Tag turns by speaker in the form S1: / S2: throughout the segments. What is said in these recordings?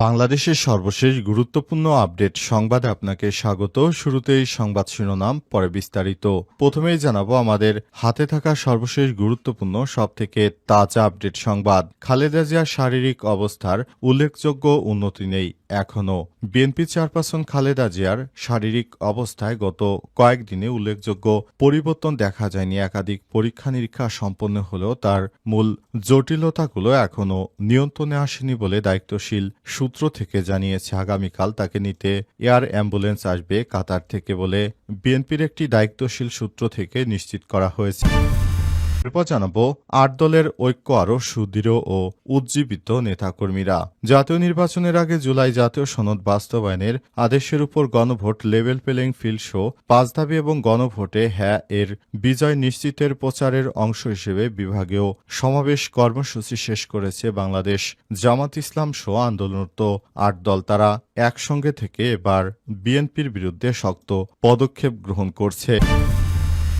S1: বাংলাদেশের সর্বশেষ গুরুত্বপূর্ণ আপডেট সংবাদে আপনাকে স্বাগত। শুরুতেই সংবাদ শিরোনাম, পরে বিস্তারিত। প্রথমেই জানাব আমাদের হাতে থাকা সর্বশেষ গুরুত্বপূর্ণ, সবথেকে তাজা আপডেট সংবাদ। খালেদা জিয়ার শারীরিক অবস্থার উল্লেখযোগ্য উন্নতি নেই এখনও বিএনপি চেয়ারপারসন খালেদা জিয়ার শারীরিক অবস্থায় গত কয়েকদিনে উল্লেখযোগ্য পরিবর্তন দেখা যায়নি। একাধিক পরীক্ষা নিরীক্ষা সম্পন্ন হলেও তার মূল জটিলতাগুলো এখনও নিয়ন্ত্রণে আসেনি বলে দায়িত্বশীল সূত্র থেকে জানিয়েছে, আগামীকাল তাকে নিতে এয়ার অ্যাম্বুলেন্স আসবে কাতার থেকে বলে বিএনপির একটি দায়িত্বশীল সূত্র থেকে নিশ্চিত করা হয়েছে। এরপর জানাব আট দলের ঐক্য আরও সুদৃঢ় ও উজ্জীবিত নেতাকর্মীরা। জাতীয় নির্বাচনের আগে জুলাই জাতীয় সনদ বাস্তবায়নের আদেশের উপর গণভোট লেভেল প্লেইং ফিল্ড শো পাঁচ দাবি এবং গণভোটে হ্যাঁ এর বিজয় নিশ্চিতের প্রচারের অংশ হিসেবে বিভাগীয় সমাবেশ কর্মসূচি শেষ করেছে বাংলাদেশ। জামাত ইসলাম শো আন্দোলনরত আট দল তারা একসঙ্গে থেকে এবার বিএনপির বিরুদ্ধে শক্ত পদক্ষেপ গ্রহণ করছে।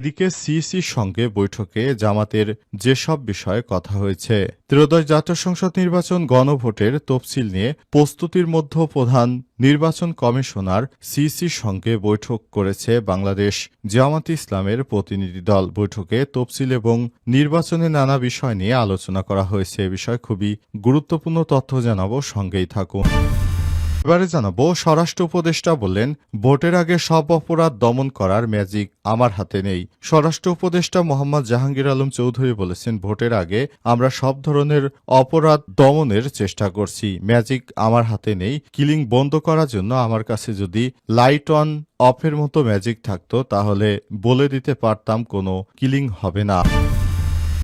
S1: এদিকে সিইসির সঙ্গে বৈঠকে জামাতের যেসব বিষয়ে কথা হয়েছে, ত্রয়োদশ জাতীয় সংসদ নির্বাচন গণভোটের তফসিল নিয়ে প্রস্তুতির মধ্যে প্রধান নির্বাচন কমিশনার সিইসির সঙ্গে বৈঠক করেছে বাংলাদেশ জামাত ইসলামের প্রতিনিধি দল। বৈঠকে তফসিল এবং নির্বাচনে নানা বিষয় নিয়ে আলোচনা করা হয়েছে। এ বিষয়ে খুবই গুরুত্বপূর্ণ তথ্য জানাব। সঙ্গেই থাকুন। এবারে জানাব, স্বরাষ্ট্র উপদেষ্টা বললেন, ভোটের আগে সব অপরাধ দমন করার ম্যাজিক আমার হাতে নেই। স্বরাষ্ট্র উপদেষ্টা মোহাম্মদ জাহাঙ্গীর আলম চৌধুরী বলেছেন, ভোটের আগে আমরা সব ধরনের অপরাধ দমনের চেষ্টা করছি। ম্যাজিক আমার হাতে নেই। কিলিং বন্ধ করার জন্য আমার কাছে যদি লাইট অন, অফের মতো ম্যাজিক থাকতো, তাহলে বলে দিতে পারতাম কোনো কিলিং হবে না।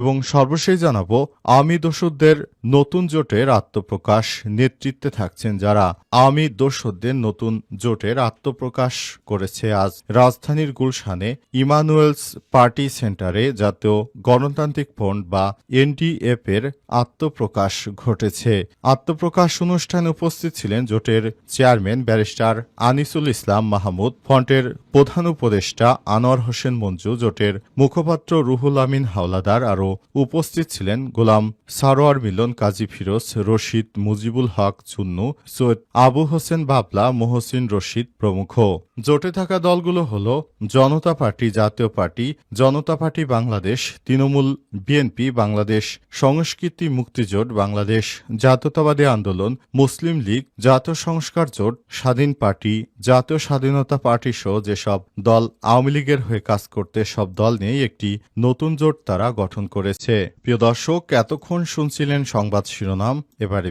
S1: এবং সর্বশেষ জানাব আমি দোসরদের নতুন জোটের আত্মপ্রকাশ নেতৃত্বে থাকছেন যারা। আমি দোসরদের নতুন জোটের আত্মপ্রকাশ করেছে আজ রাজধানীর গুলশানে ইমানুয়েলস পার্টি সেন্টারে জাতীয় গণতান্ত্রিক ফ্রন্ট বা এনডিএফ এর আত্মপ্রকাশ ঘটেছে। আত্মপ্রকাশ অনুষ্ঠানে উপস্থিত ছিলেন জোটের চেয়ারম্যান ব্যারিস্টার আনিসুল ইসলাম মাহমুদ ফ্রন্টের প্রধান উপদেষ্টা আনোয়ার হোসেন মঞ্জু, জোটের মুখপাত্র রুহুল আমিন হাওলাদার, আরও উপস্থিত ছিলেন গোলাম সারোয়ার মিলন কাজী ফিরোজ রশিদ মুজিবুল হক চুন্নু, সৈয়দ আবু হোসেন বাবলা, মোহসিন রশিদ প্রমুখ। জোটে থাকা দলগুলো হল Janata party Jatiya party, Janata party Bangladesh, Trinamool BNP Bangladesh, Sanskriti Muktijot Bangladesh, জাতীয়তাবাদী আন্দোলন, মুসলিম লীগ, জাতীয় সংস্কার জোট, স্বাধীন পার্টি, জাতীয় স্বাধীনতা পার্টি সহ যেসব দল আওয়ামী লীগের হয়ে কাজ করতে সব দল নিয়ে একটি নতুন জোট তারা গঠন করেছে প্রিয় দর্শক এতক্ষণ শুনছিলেন সংবাদ শিরোনাম এবারে।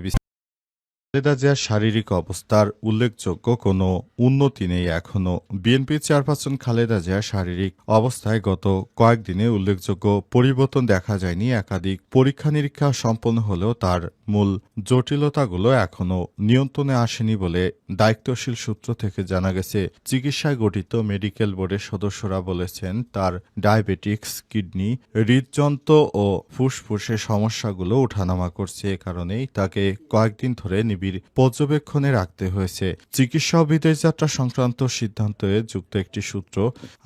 S1: খালেদা জিয়ার শারীরিক অবস্থার উল্লেখযোগ্য কোনো উন্নতি নেই এখনও বিএনপি চেয়ারপারসন খালেদা জিয়ার শারীরিক অবস্থায় গত কয়েকদিনে উল্লেখযোগ্য পরিবর্তন দেখা যায়নি। একাধিক পরীক্ষা নিরীক্ষা সম্পন্ন হলেও তার মূল জটিলতাগুলো এখনও নিয়ন্ত্রণে আসেনি বলে দায়িত্বশীল সূত্র থেকে জানা গেছে। চিকিৎসায় গঠিত মেডিকেল বোর্ডের সদস্যরা বলেছেন, তার ডায়াবেটিক্স, কিডনি, হৃদযন্ত্র ও ফুসফুসের সমস্যাগুলো ওঠানামা করছে। এ কারণেই তাকে কয়েকদিন ধরে নিবিড় পর্যবেক্ষণে রাখতে হয়েছে। চিকিৎসা বিদেশ যাত্রা সংক্রান্ত সিদ্ধান্তে যুক্ত একটি সূত্র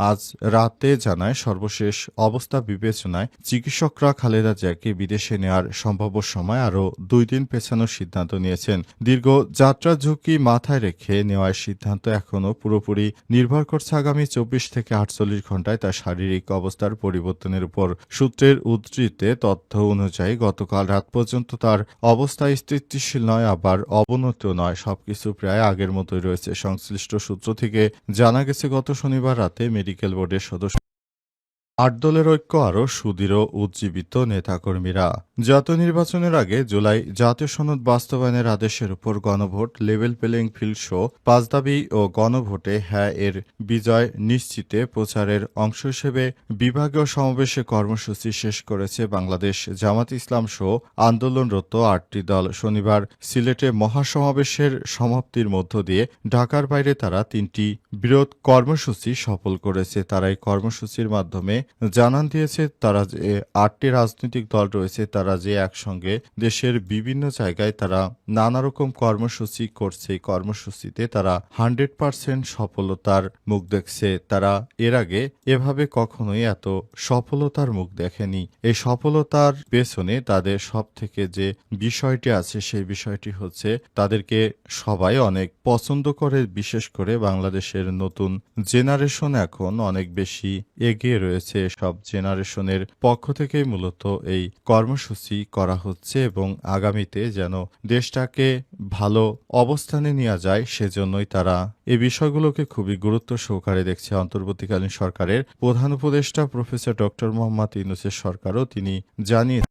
S1: আজ রাতে জানায়, সর্বশেষ অবস্থা বিবেচনায় চিকিৎসকরা খালেদা জিয়াকে বিদেশে নেওয়ার সম্ভাব্য সময় আরও দুই দিন পেছানোর সিদ্ধান্ত নিয়েছেন। দীর্ঘ যাত্রা ঝুঁকি মাথায় রেখে নেওয়ার সিদ্ধান্ত এখনও পুরোপুরি নির্ভর করছে আগামী চব্বিশ থেকে আটচল্লিশ ঘন্টায় তার শারীরিক অবস্থার পরিবর্তনের উপর। সূত্রের উদ্ধৃতে তথ্য অনুযায়ী, গতকাল রাত পর্যন্ত তার অবস্থা স্থিতিশীল নয়, আবার অবনত নয়, সবকিছু প্রায় আগের মতোই রয়েছে। সংশ্লিষ্ট সূত্র থেকে জানা গেছে, গত শনিবার রাতে মেডিকেল বোর্ডের সদস্য আট দলের ঐক্য আরও সুদৃঢ় উজ্জীবিত নেতাকর্মীরা। জাতীয় নির্বাচনের আগে জুলাই জাতীয় সনদ বাস্তবায়নের আদেশের উপর গণভোট লেভেল প্লেইং ফিল্ড শো, পাঁচ দাবি ও গণভোটে হ্যাঁ এর বিজয় নিশ্চিতে প্রচারের অংশ হিসেবে বিভাগীয় সমাবেশে কর্মসূচি শেষ করেছে বাংলাদেশ জামাত ইসলাম শো আন্দোলনরত আটটি দল। শনিবার সিলেটে মহাসমাবেশের সমাপ্তির মধ্য দিয়ে ঢাকার বাইরে তারা তিনটি বৃহৎ কর্মসূচি সফল করেছে। তারাই কর্মসূচির মাধ্যমে জানান দিয়েছে তারা যে আটটি রাজনৈতিক দল রয়েছে, তারা যে একসঙ্গে দেশের বিভিন্ন জায়গায় তারা নানা রকম কর্মসূচি করছে, এই কর্মসূচিতে তারা হান্ড্রেড পার্সেন্ট সফলতার মুখ দেখছে। তারা এর আগে এভাবে কখনোই এত সফলতার মুখ দেখেনি। এই সফলতার পেছনে তাদের সব থেকে যে বিষয়টি আছে, সেই বিষয়টি হচ্ছে তাদেরকে সবাই অনেক পছন্দ করে, বিশেষ করে বাংলাদেশের নতুন জেনারেশন এখন অনেক বেশি এগিয়ে রয়েছে। সব জেনারেশনের পক্ষ থেকেই মূলত এই কর্মসূচি করা হচ্ছে এবং আগামীতে যেন দেশটাকে ভালো অবস্থানে নেওয়া যায়, সেজন্যই তারা এই বিষয়গুলোকে খুবই গুরুত্ব সহকারে দেখছে। অন্তর্বর্তীকালীন সরকারের প্রধান উপদেষ্টা প্রফেসর ডক্টর মোহাম্মদ ইউনুসের সরকারও তিনি জানিয়ে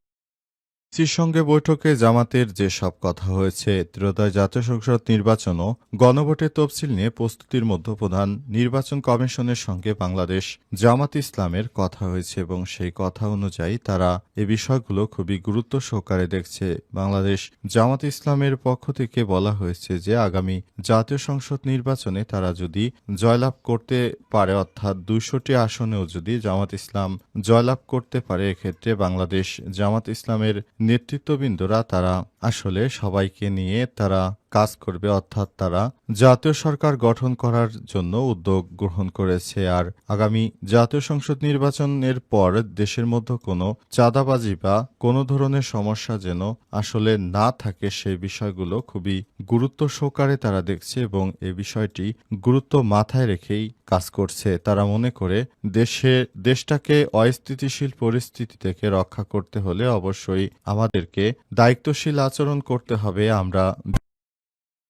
S1: সির সঙ্গে বৈঠকে জামাতের যে সব কথা হয়েছে ত্রয়োদয় জাতীয় সংসদ নির্বাচন ও গণভোটের তফসিল নিয়ে প্রস্তুতির মধ্যে প্রধান নির্বাচন কমিশনের সঙ্গে বাংলাদেশ জামাত ইসলামের কথা হয়েছে এবং সেই কথা অনুযায়ী তারা এ বিষয়গুলো খুবই গুরুত্ব সহকারে দেখছে। বাংলাদেশ জামাত ইসলামের পক্ষ থেকে বলা হয়েছে যে, আগামী জাতীয় সংসদ নির্বাচনে তারা যদি জয়লাভ করতে পারে, অর্থাৎ দুইশোটি আসনেও যদি জামাত ইসলাম জয়লাভ করতে পারে, এক্ষেত্রে বাংলাদেশ জামাত ইসলামের নেতৃত্ববৃন্দরা তারা আসলে সবাইকে নিয়ে তারা কাজ করবে, অর্থাৎ তারা জাতীয় সরকার গঠন করার জন্য উদ্যোগ গ্রহণ করেছে। আর আগামী জাতীয় সংসদ নির্বাচনের পর দেশের মধ্যে কোনো চাঁদাবাজি বা কোনো ধরনের সমস্যা যেন আসলে না থাকে, সেই বিষয়গুলো খুবই গুরুত্ব সহকারে তারা দেখছে এবং এ বিষয়টি গুরুত্ব মাথায় রেখেই কাজ করছে। তারা মনে করে দেশে, দেশটাকে অস্থিতিশীল পরিস্থিতি থেকে রক্ষা করতে হলে অবশ্যই আমাদেরকে দায়িত্বশীল আচরণ করতে হবে আমরা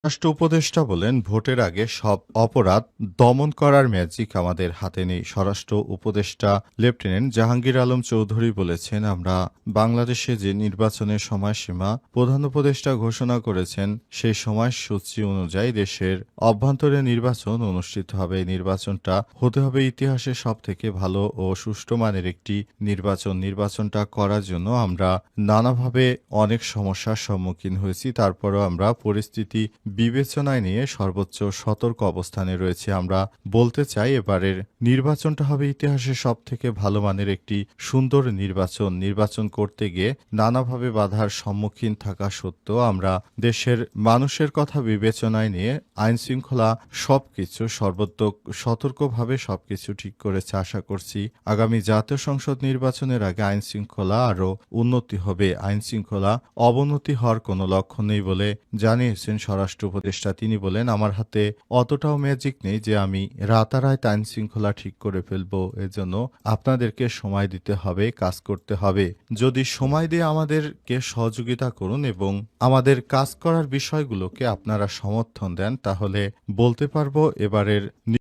S1: রাষ্ট্র উপদেষ্টা বলেন, ভোটের আগে সব অপরাধ দমন করার ম্যাজিক আমাদের হাতে নেই। স্বরাষ্ট্র উপদেষ্টা লেফটেন্যান্ট জাহাঙ্গীর আলম চৌধুরী বলেছেন, আমরা বাংলাদেশে যে নির্বাচনের সময়সীমা প্রধান উপদেষ্টা ঘোষণা করেছেন, সেই সময়সূচি অনুযায়ী দেশের অভ্যন্তরে নির্বাচন অনুষ্ঠিত হবে। নির্বাচনটা হতে হবে ইতিহাসে সব থেকে ভালো ও সুষ্ঠু মানের একটি নির্বাচন। নির্বাচনটা করার জন্য আমরা নানাভাবে অনেক সমস্যার সম্মুখীন হয়েছি, তারপরও আমরা পরিস্থিতি বিবেচনায় নিয়ে সর্বোচ্চ সতর্ক অবস্থানে রয়েছে আমরা। বলতে চাই এবারের নির্বাচনটা হবে ইতিহাসে সব থেকে ভালো মানের একটি সুন্দর নির্বাচন। নির্বাচন করতে গিয়ে নানাভাবে বাধার সম্মুখীন থাকা সত্ত্বেও আমরা দেশের মানুষের কথা বিবেচনায় নিয়ে আইন শৃঙ্খলা সবকিছু সর্বোত্তক সতর্কভাবে সবকিছু ঠিক করেছে আশা করছি। আগামী জাতীয় সংসদ নির্বাচনের আগে আইন শৃঙ্খলা আরও উন্নতি হবে। আইন শৃঙ্খলা অবনতি হওয়ার কোনো লক্ষণ নেই বলে জানিয়েছেন স্বরাষ্ট্র উপদেষ্টা তিনি বলেন, আমার হাতে অতটাও ম্যাজিক নেই যে আমি রাতারায় আইন শৃঙ্খলা ঠিক করে ফেলব। এজন্য আপনাদেরকে সময় দিতে হবে, কাজ করতে হবে। যদি সময় দিয়ে আমাদেরকে সহযোগিতা করুন এবং আমাদের কাজ করার বিষয়গুলোকে আপনারা সমর্থন দেন, তাহলে বলতে পারব এবারের